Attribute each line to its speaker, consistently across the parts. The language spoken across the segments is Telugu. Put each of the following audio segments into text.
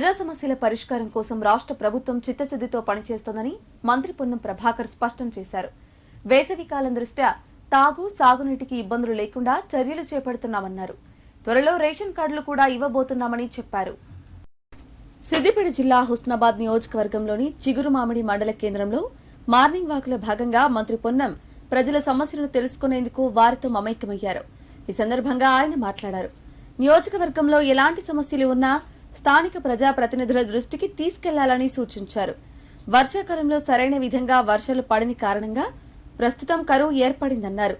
Speaker 1: సమస్యల పరిష్కారం కోసం రాష్ట్ర ప్రభుత్వం చిత్తశుద్దితో పనిచేస్తోందని మంత్రి పొన్నం ప్రభాకర్ స్పష్టం చేశారు. వేసవికాలం దృష్ట్యా తాగు సాగునీటికి ఇబ్బందులు లేకుండా చర్యలు చేపడుతున్నామన్నారు. త్వరలో రేషన్ కార్డులు కూడా ఇవ్వబోతున్నామని చెప్పారు. సిద్దిపేట జిల్లా హుస్నాబాద్ నియోజకవర్గంలోని చిగురు మామిడి మండల కేంద్రంలో మార్నింగ్ వాక్లో భాగంగా మంత్రి పొన్నం ప్రజల సమస్యలను తెలుసుకునేందుకు వారితో మమైక్యమయ్యారు. ఈ సందర్భంగా ఆయన మాట్లాడారు. నియోజకవర్గంలో ఎలాంటి సమస్యలు ఉన్నా స్థానిక ప్రజాప్రతినిధుల దృష్టికి తీసుకెళ్ళాలని సూచించారు. వర్షాకాలంలో సరైన విధంగా వర్షాలు పడని కారణంగా ప్రస్తుతం కరువు ఏర్పడిందన్నారు.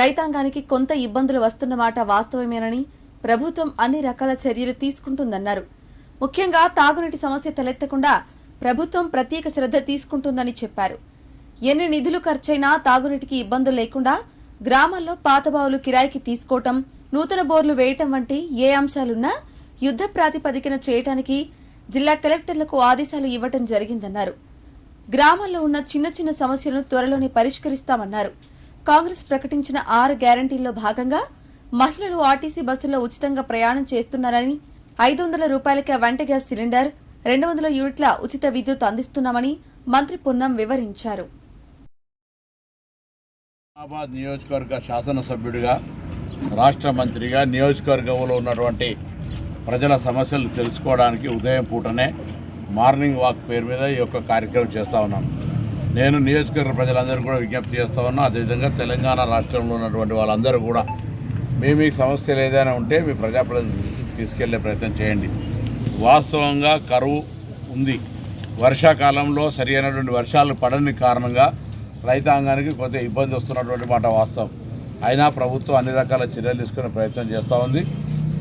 Speaker 1: రైతాంగానికి కొంత ఇబ్బందులు వస్తున్న మాట వాస్తవమేనని ప్రభుత్వం అన్ని రకాల చర్యలు తీసుకుంటుందన్నారు. ముఖ్యంగా తాగునీటి సమస్య తలెత్తకుండా ప్రభుత్వం ప్రత్యేక శ్రద్ధ తీసుకుంటుందని చెప్పారు. ఎన్ని నిధులు ఖర్చైనా తాగునీటికి ఇబ్బందులు లేకుండా గ్రామాల్లో పాత బావులు కిరాయికి తీసుకోవటం నూతన బోర్లు వేయటం వంటి ఏ అంశాలున్నా యుద్ధ ప్రాతిపదికన చేయటానికి జిల్లా కలెక్టర్లకు ఆదేశాలు ఇవ్వటం జరిగిందన్నారు. గ్రామాల్లో ఉన్న చిన్న చిన్న సమస్యలను త్వరలోనే పరిష్కరిస్తామన్నారు. కాంగ్రెస్ ప్రకటించిన ఆరు గ్యారంటీల్లో భాగంగా మహిళలు ఆర్టీసీ బస్సుల్లో ఉచితంగా ప్రయాణం చేస్తున్నారని ఐదు వందల రూపాయలకే వంట గ్యాస్ సిలిండర్ రెండు వందల యూనిట్ల ఉచిత విద్యుత్ అందిస్తున్నామని మంత్రి పొన్నం వివరించారు.
Speaker 2: నియోజకవర్గ శాసనసభ్యుడిగా రాష్ట్ర మంత్రిగా నియోజకవర్గంలో ఉన్నటువంటి ప్రజల సమస్యలు తెలుసుకోవడానికి ఉదయం పూటనే మార్నింగ్ వాక్ పేరు మీద ఈ యొక్క కార్యక్రమం చేస్తూ ఉన్నాను నేను నియోజకవర్గ ప్రజలందరూ కూడా విజ్ఞప్తి చేస్తూ ఉన్నాను అదేవిధంగా తెలంగాణ రాష్ట్రంలో ఉన్నటువంటి వాళ్ళందరూ కూడా మీ మీకు సమస్యలు ఏదైనా ఉంటే మీ ప్రజాప్రతినిధి తీసుకెళ్ళే ప్రయత్నం చేయండి. వాస్తవంగా కరువు ఉంది. వర్షాకాలంలో సరి అయినటువంటి వర్షాలు పడని కారణంగా రైతాంగానికి కొంత ఇబ్బంది వస్తున్నటువంటి మాట వాస్తవం. అయినా ప్రభుత్వం అన్ని రకాల చర్యలు తీసుకునే ప్రయత్నం చేస్తూ ఉంది.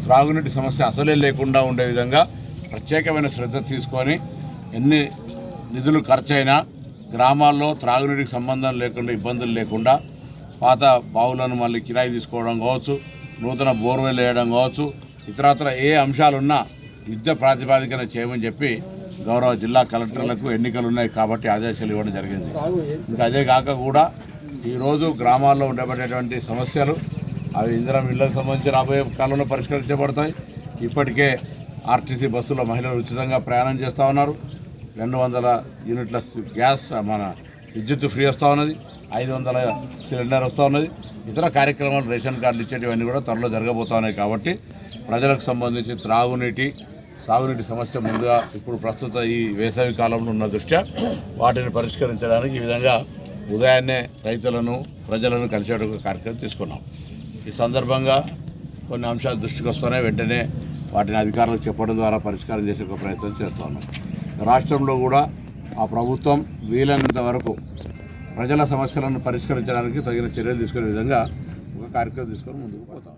Speaker 2: త్రాగునీటి సమస్య అసలే లేకుండా ఉండే విధంగా ప్రత్యేకమైన శ్రద్ధ తీసుకొని ఎన్ని నిధులు ఖర్చైనా గ్రామాల్లో త్రాగునీటికి సంబంధం లేకుండా ఇబ్బందులు లేకుండా పాత బావులను మళ్ళీ కిరాయి తీసుకోవడం కావచ్చు నూతన బోర్వెల్ వేయడం కావచ్చు ఇతరత్ర ఏ అంశాలున్నా యుద్ధ ప్రాతిపాదికన చేయమని చెప్పి గౌరవ జిల్లా కలెక్టర్లకు ఎన్నికలు ఉన్నాయి కాబట్టి ఆదేశాలు ఇవ్వడం జరిగింది. ఇంకా అదే కాక కూడా ఈరోజు గ్రామాల్లో ఉండబడేటువంటి సమస్యలు అవి ఇంధనం ఇళ్ళకు సంబంధించి రాబోయే కాలంలో పరిష్కరించబడతాయి. ఇప్పటికే ఆర్టీసీ బస్సులో మహిళలు ఉచితంగా ప్రయాణం చేస్తూ ఉన్నారు. రెండు వందల యూనిట్ల గ్యాస్ మన విద్యుత్ ఫ్రీ వస్తూ ఉన్నది. ఐదు వందల సిలిండర్ వస్తూ ఉన్నది. ఇతర కార్యక్రమాలు రేషన్ కార్డులు ఇచ్చేటివన్నీ కూడా త్వరలో జరగబోతూ ఉన్నాయి కాబట్టి ప్రజలకు సంబంధించి త్రాగునీటి సాగునీటి సమస్య ముందుగా ఇప్పుడు ప్రస్తుత ఈ వేసవి కాలంలో ఉన్న దృష్ట్యా వాటిని పరిష్కరించడానికి ఈ విధంగా ఉదయాన్నే రైతులను ప్రజలను కలిసేటువంటి కార్యక్రమం తీసుకున్నాం. ఈ సందర్భంగా కొన్ని అంశాలు దృష్టికి వస్తున్నాయి వెంటనే వాటిని అధికారులకు చెప్పడం ద్వారా పరిష్కారం చేసే ఒక ప్రయత్నం చేస్తున్నాం రాష్ట్రంలో కూడా ఆ ప్రభుత్వం వీలైనంత వరకు ప్రజల సమస్యలను పరిష్కరించడానికి తగిన చర్యలు తీసుకునే విధంగా ఒక కార్యక్రమం తీసుకొని ముందుకు పోతా